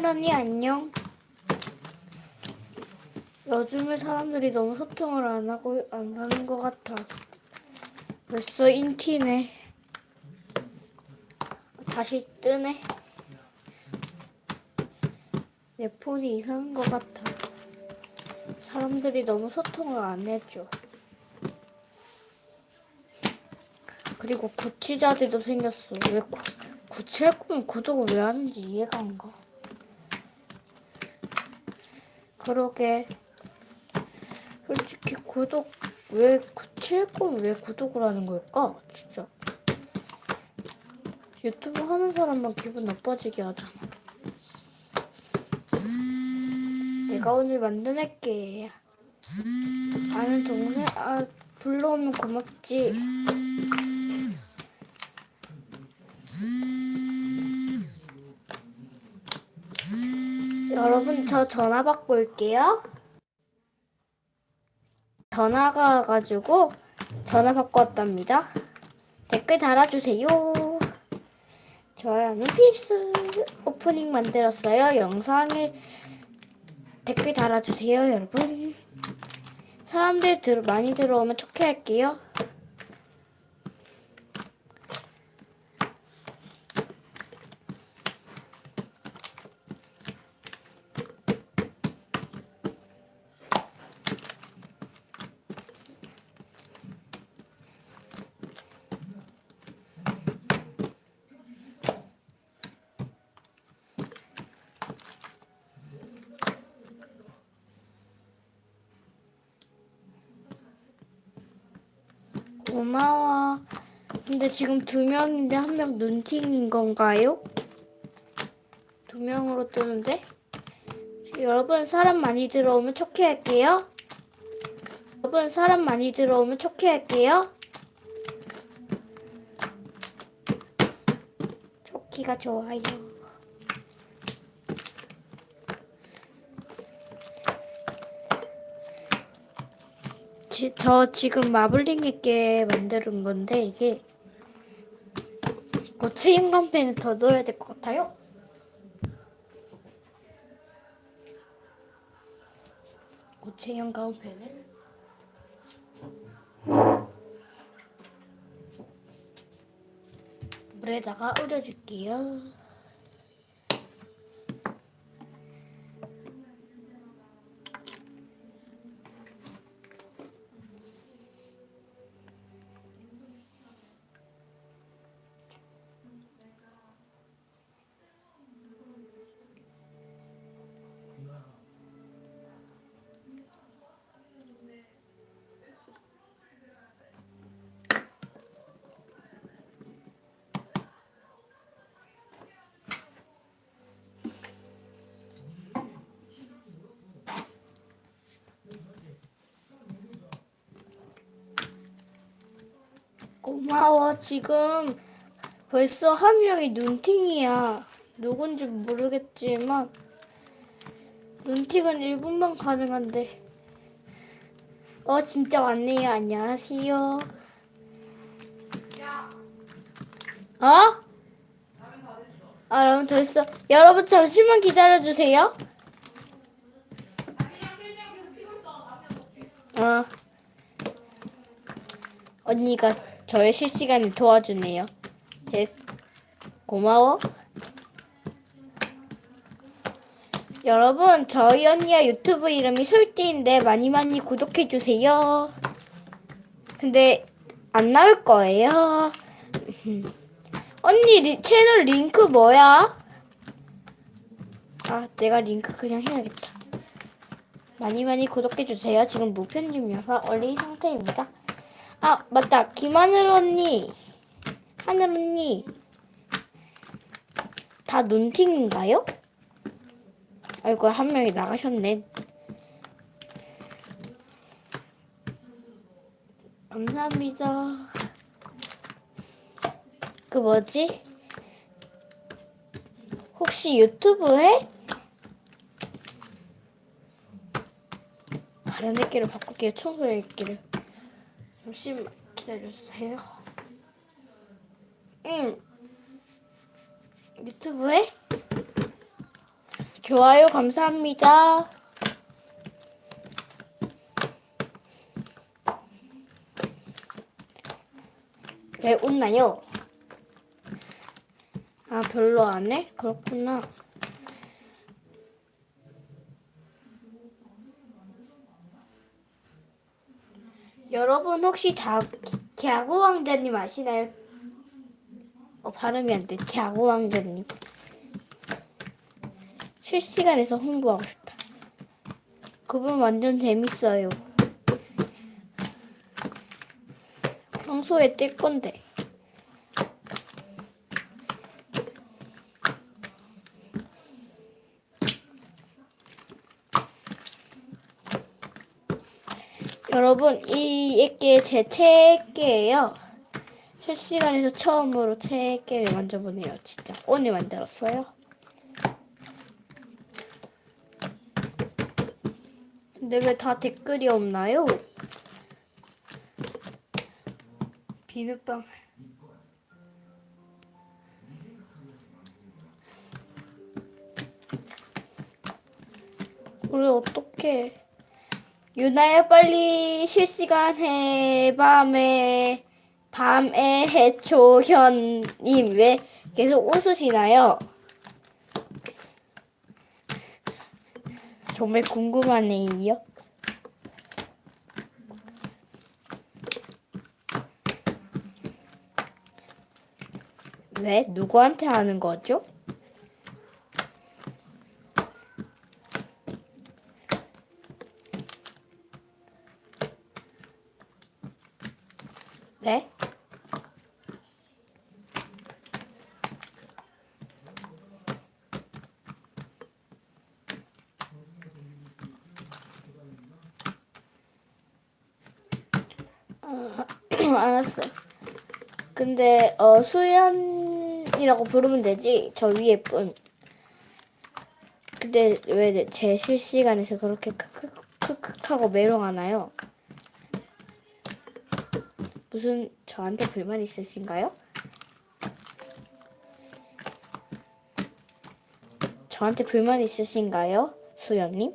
하늘 언니 안녕. 요즘에 사람들이 너무 소통을 안 하고 안 하는 것 같아. 벌써 인티네. 다시 뜨네. 내 폰이 이상한 것 같아. 사람들이 너무 소통을 안 해줘. 그리고 구치자들도 생겼어. 왜 구, 구치할 거면 구독을 왜 하는지 이해가 안 가. 그러게. 솔직히 구독 왜 거면 왜 구독을 하는 걸까? 진짜. 유튜브 하는 사람만 기분 나빠지게 하잖아. 내가 오늘 만들게. 아는 동생 아 불러오면 고맙지. 여러분 저 전화 받고 올게요. 전화가 와가지고 전화 받고 왔답니다. 댓글 달아주세요. 좋아요는 필수. 오프닝 만들었어요. 영상에 댓글 달아주세요, 여러분. 사람들 들, 많이 들어오면 촉해할게요. 고마워. 근데 지금 두 명인데 한 명 눈팅인 건가요? 두 명으로 뜨는데? 여러분 사람 많이 들어오면 촉해할게요. 여러분 사람 많이 들어오면 촉해할게요. 촉기가 좋아요. 지, 저 지금 마블링있게 만드는 건데 이게 고체 인간 펜을 더 넣어야 될 것 같아요. 고체 인간펜을 물에다가 우려줄게요. 고마워. 지금 벌써 한 명이 눈팅이야. 누군지 모르겠지만 눈팅은 1분만 가능한데. 어 진짜 왔네요. 안녕하세요. 어? 아, 여러분 됐어. 여러분 잠시만 기다려 주세요. 어. 언니가 저의 실시간을 도와주네요. 예, 고마워. 여러분, 저희 언니의 유튜브 이름이 솔띠인데 많이 많이 구독해 주세요. 근데 안 나올 거예요. 언니 리, 채널 링크 뭐야? 아, 내가 링크 그냥 해야겠다. 많이 많이 구독해 주세요. 지금 무편집 영상 올린 상태입니다. 아, 맞다. 김하늘 언니. 하늘 언니. 다 눈팅인가요? 아이고, 한 명이 나가셨네. 감사합니다. 그 뭐지? 혹시 유튜브 해? 다른 애기를 바꿀게요. 청소 애기를. 잠시만 기다려주세요. 응. 유튜브에 좋아요 감사합니다. 왜 웃나요? 아 별로 안 해? 그렇구나. 여러분 혹시 다 갸구 왕자님 아시나요? 어 발음이 안 돼. 갸구 왕자님. 실시간에서 홍보하고 싶다. 그분 완전 재밌어요. 평소에 뜰 건데. 여러분, 이게 제 책이에요. 실시간에서 처음으로 책을 만져보네요. 진짜 오늘 만들었어요. 근데 왜 다 댓글이 없나요? 비눗방. 우리 어떻게? 유나야 빨리 실시간에 밤에 밤에 해초현님 왜 계속 웃으시나요? 정말 궁금하네요. 네? 누구한테 하는 거죠? 네? 어, 알았어. 근데 어 수연이라고 부르면 되지. 저 위에 분. 근데 왜 제 실시간에서 그렇게 크크크크하고 메롱하나요? 무슨 저한테 불만 있으신가요? 저한테 불만 있으신가요? 수연님?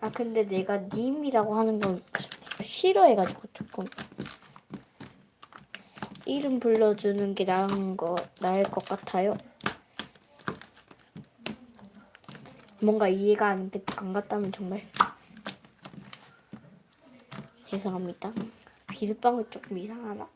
아 근데 내가 님이라고 하는 건 싫어해가지고 조금 이름 불러주는 게 나은 거 나을 것 같아요. 뭔가 이해가 안, 갔다면 정말 죄송합니다. 비눗방울 조금 이상하나?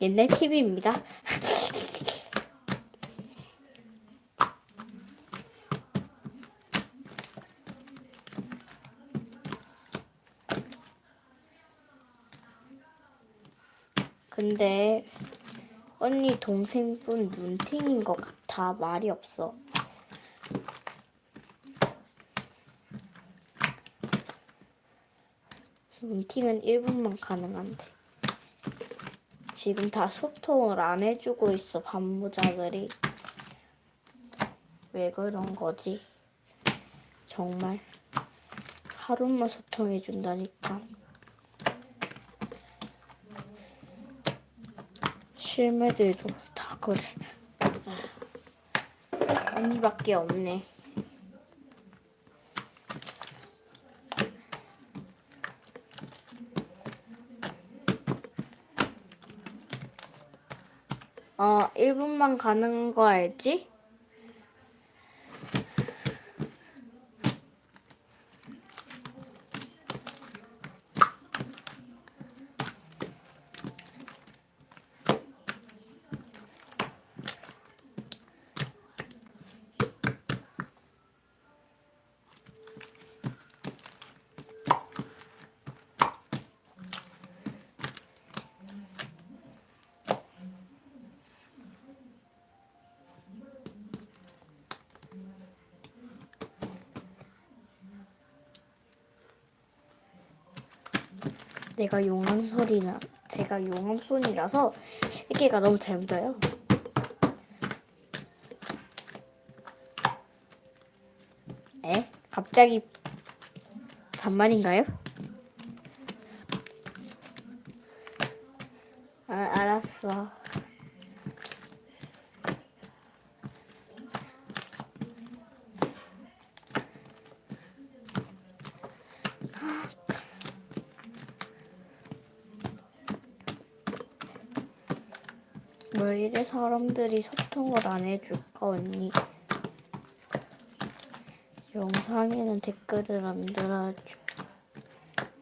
옛날 TV입니다. 근데 언니 동생분 눈팅인 것 같아. 말이 없어. 눈팅은 1분만 가능한데. 지금 다 소통을 안 해주고 있어, 반부자들이. 왜 그런 거지? 정말. 하루만 소통해준다니까. 실매들도 다 그래. 언니밖에 없네. 어, 1분만 가는 거 알지? 내가 용암 소리나 제가 용암 손이라서 이게가 너무 잘 묻어요. 에? 갑자기 반말인가요? 아, 알았어. 왜 이래 사람들이 소통을 안 해줄까 언니? 영상에는 댓글을 안 달아주고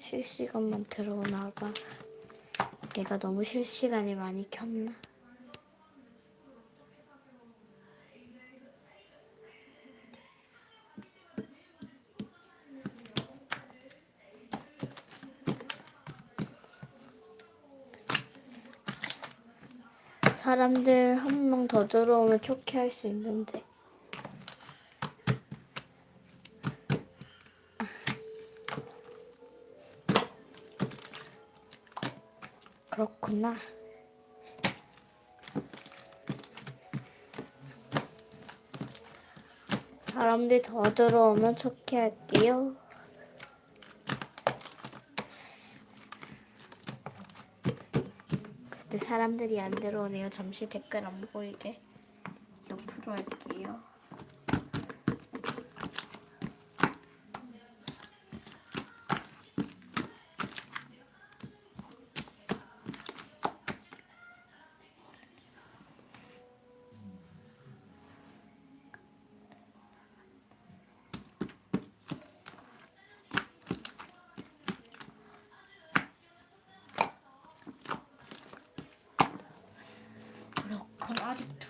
실시간만 들어오나 봐. 내가 너무 실시간에 많이 켰나? 사람들 한 명 더 들어오면 좋게 할수 있는데. 그렇구나. 사람들이 더 들어오면 좋게 할게요. 근데 사람들이 안 들어오네요. 잠시 댓글 안 보이게 옆으로 할게요.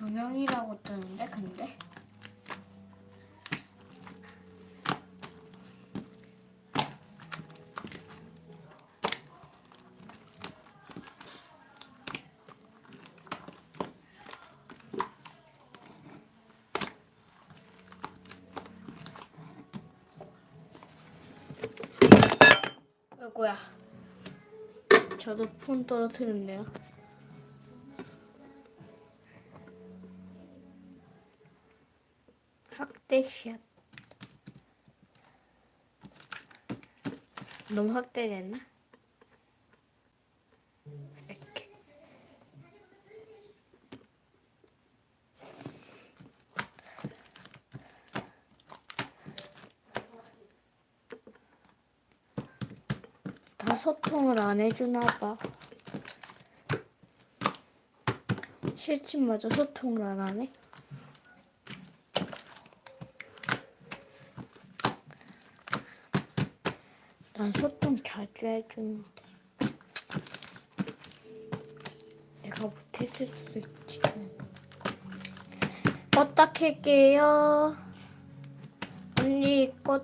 두 명이라고 뜨는데 근데? 아이고야? 저도 폰 떨어뜨렸네요 학대샷 너무? 이렇게. 다 소통을 안 해주나 봐. 실친마저 소통을 안 하네 난 소통 자주 해주는데. 내가 못했을 수도 있지 켤게요. 언니 꺼